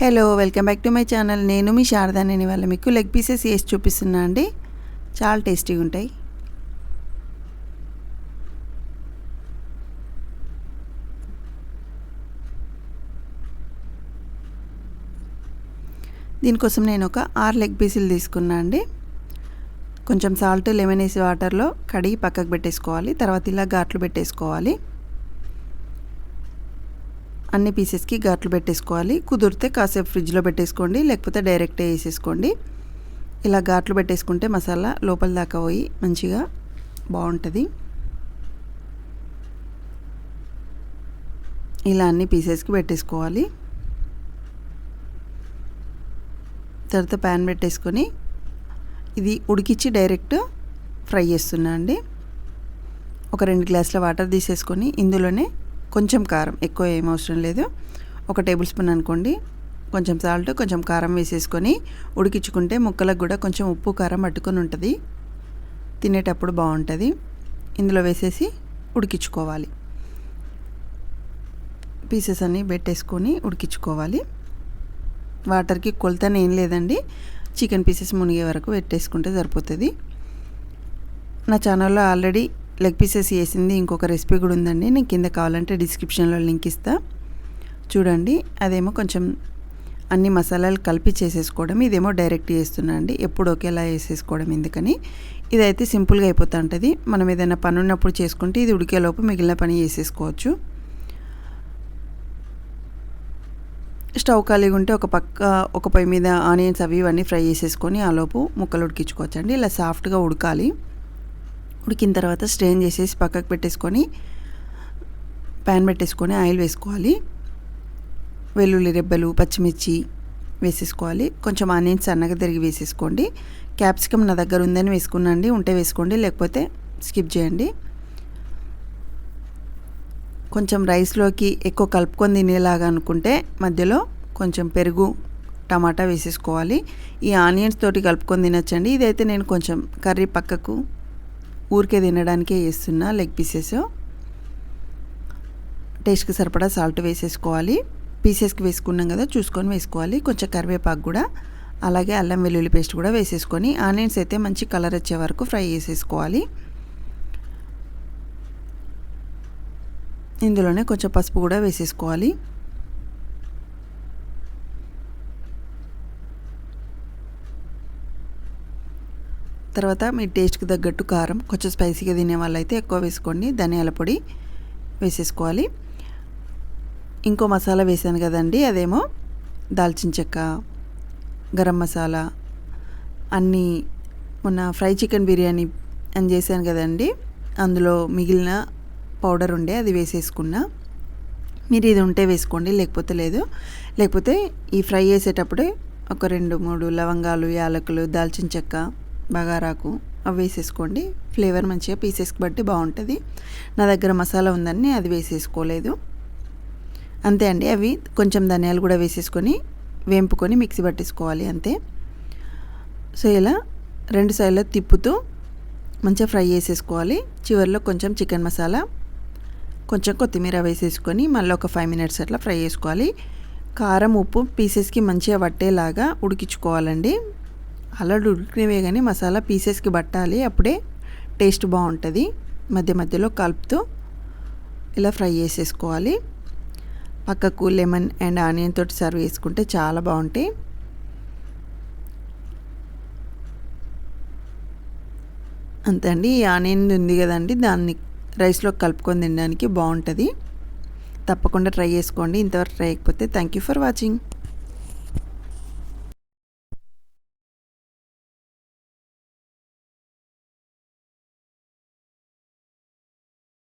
Hello welcome back to my channel నేను మీ శారదానేని వాళ్ళ మీకు లెగ్ పీసెస్ వేసి చూపిస్తున్నా అండి. చాలా టేస్టీగా ఉంటాయి. దీనికోసం నేను ఒక ఆరు లెగ్ పీసులు తీసుకున్నా అండి. కొంచెం సాల్ట్ లెమన్ వేసి వాటర్లో కడిగి పక్కకు పెట్టేసుకోవాలి. తర్వాత ఇలా ఘాట్లు పెట్టేసుకోవాలి. అన్ని పీసెస్కి ఘాట్లు పెట్టేసుకోవాలి. కుదిరితే కాసేపు ఫ్రిడ్జ్లో పెట్టేసుకోండి లేకపోతే డైరెక్ట్ వేసేసుకోండి. ఇలా ఘాట్లు పెట్టేసుకుంటే మసాలా లోపల దాకా పోయి మంచిగా బాగుంటుంది. ఇలా అన్ని పీసెస్కి పెట్టేసుకోవాలి. తర్వాత ప్యాన్ పెట్టేసుకొని ఇది ఉడికిచ్చి డైరెక్ట్ ఫ్రై చేస్తున్నా అండి. ఒక రెండు గ్లాసుల వాటర్ తీసేసుకొని ఇందులోనే కొంచెం కారం ఎక్కువ ఏం అవసరం లేదు. ఒక టేబుల్ స్పూన్ అనుకోండి. కొంచెం సాల్ట్ కొంచెం కారం వేసేసుకొని ఉడికించుకుంటే ముక్కలకు కూడా కొంచెం ఉప్పు కారం పట్టుకొని ఉంటుంది. తినేటప్పుడు బాగుంటుంది. ఇందులో వేసేసి ఉడికించుకోవాలి. పీసెస్ అన్నీ పెట్టేసుకొని ఉడికించుకోవాలి. వాటర్కి కొలతనే ఏం లేదండి. చికెన్ పీసెస్ మునిగే వరకు పెట్టేసుకుంటే సరిపోతుంది. నా ఛానల్లో ఆల్రెడీ లెగ్ పీసెస్ వేసింది ఇంకొక రెసిపీ కూడా ఉందండి. నేను కింద కావాలంటే డిస్క్రిప్షన్లో లింక్ ఇస్తా. చూడండి అదేమో కొంచెం అన్ని మసాలాలు కలిపి చేసేసుకోవడం ఇదేమో డైరెక్ట్ చేస్తున్నా అండి. ఎప్పుడు ఒకేలా వేసేసుకోవడం ఎందుకని. ఇదైతే సింపుల్గా అయిపోతూ ఉంటుంది. మనం ఏదైనా పని ఉన్నప్పుడు చేసుకుంటే ఇది ఉడికేలోపు మిగిలిన పని చేసేసుకోవచ్చు. స్టవ్ ఖాళీగా ఉంటే ఒక పక్క ఒక పొయ్యి మీద ఆనియన్స్ అవి ఇవన్నీ ఫ్రై చేసేసుకొని ఆలోపు ముక్కలు ఉడికించుకోవచ్చండి. ఇలా సాఫ్ట్గా ఉడకాలి. ఉడికిన తర్వాత స్ట్రెయిన్ చేసేసి పక్కకు పెట్టేసుకొని ప్యాన్ పెట్టేసుకొని ఆయిల్ వేసుకోవాలి. వెల్లుల్లి రెబ్బలు పచ్చిమిర్చి వేసేసుకోవాలి. కొంచెం ఆనియన్స్ సన్నగా తిరిగి వేసేసుకోండి. క్యాప్సికమ్ నా దగ్గర ఉందని వేసుకున్నాండి. ఉంటే వేసుకోండి లేకపోతే స్కిప్ చేయండి. కొంచెం రైస్లోకి ఎక్కువ కలుపుకొని తినేలాగా అనుకుంటే మధ్యలో కొంచెం పెరుగు టమాటా వేసేసుకోవాలి. ఈ ఆనియన్స్ తోటి కలుపుకొని తినచ్చండి. ఇదైతే నేను కొంచెం కర్రీ పక్కకు ఊరికే తినడానికే వేస్తున్నా లెగ్ పీసెస్ టేస్ట్కి సరిపడా సాల్ట్ వేసేసుకోవాలి. పీసెస్కి వేసుకున్నాం కదా చూసుకొని వేసుకోవాలి. కొంచెం కరివేపాకు కూడా అలాగే అల్లం వెల్లుల్లి పేస్ట్ కూడా వేసేసుకొని ఆనియన్స్ అయితే మంచి కలర్ వచ్చే వరకు ఫ్రై చేసేసుకోవాలి. ఇందులోనే కొంచెం పసుపు కూడా వేసేసుకోవాలి. తర్వాత మీ టేస్ట్కి తగ్గట్టు కారం కొంచెం స్పైసీగా తినే వాళ్ళైతే ఎక్కువ వేసుకోండి. ధనియాల పొడి వేసేసుకోవాలి. ఇంకో మసాలా వేసాను కదండి అదేమో దాల్చిన చెక్క గరం మసాలా అన్నీ మొన్న ఫ్రై చికెన్ బిర్యానీ అని చేశాను కదండి అందులో మిగిలిన పౌడర్ ఉండే అది వేసేసుకున్నా. మీరు ఇది ఉంటే వేసుకోండి లేకపోతే లేదు. లేకపోతే ఈ ఫ్రై చేసేటప్పుడే ఒక రెండు మూడు లవంగాలు యాలకులు దాల్చిన చెక్క బగారాకు అవి వేసేసుకోండి. ఫ్లేవర్ మంచిగా పీసెస్కి బట్టి బాగుంటుంది. నా దగ్గర మసాలా ఉందని అది వేసేసుకోలేదు. అంతే అండి. అవి కొంచెం ధనియాలు కూడా వేసేసుకొని వేంపుకొని మిక్సీ పట్టేసుకోవాలి అంతే. సో ఇలా రెండు సైడ్లో తిప్పుతూ మంచిగా ఫ్రై చేసేసుకోవాలి. చివరిలో కొంచెం చికెన్ మసాలా కొంచెం కొత్తిమీర వేసేసుకొని మళ్ళీ ఒక ఫైవ్ మినిట్స్ అట్లా ఫ్రై చేసుకోవాలి. కారం ఉప్పు పీసెస్కి మంచిగా పట్టేలాగా ఉడికించుకోవాలండి. అల్లడు ఉడికినవే కానీ మసాలా పీసెస్కి పట్టాలి. అప్పుడే టేస్ట్ బాగుంటుంది. మధ్య మధ్యలో కలుపుతూ ఇలా ఫ్రై చేసేసుకోవాలి. పక్కకు లెమన్ అండ్ ఆనియన్ తోటి సర్వ్ చేసుకుంటే చాలా బాగుంటాయి. అంతే అండి ఈ ఆనియన్ ఉంది కదండి దాన్ని రైస్లో కలుపుకొని తినడానికి బాగుంటుంది. తప్పకుండా ట్రై చేసుకోండి. ఇంతవరకు ట్రై అయిపోతే థ్యాంక్ యూ ఫర్ వాచింగ్.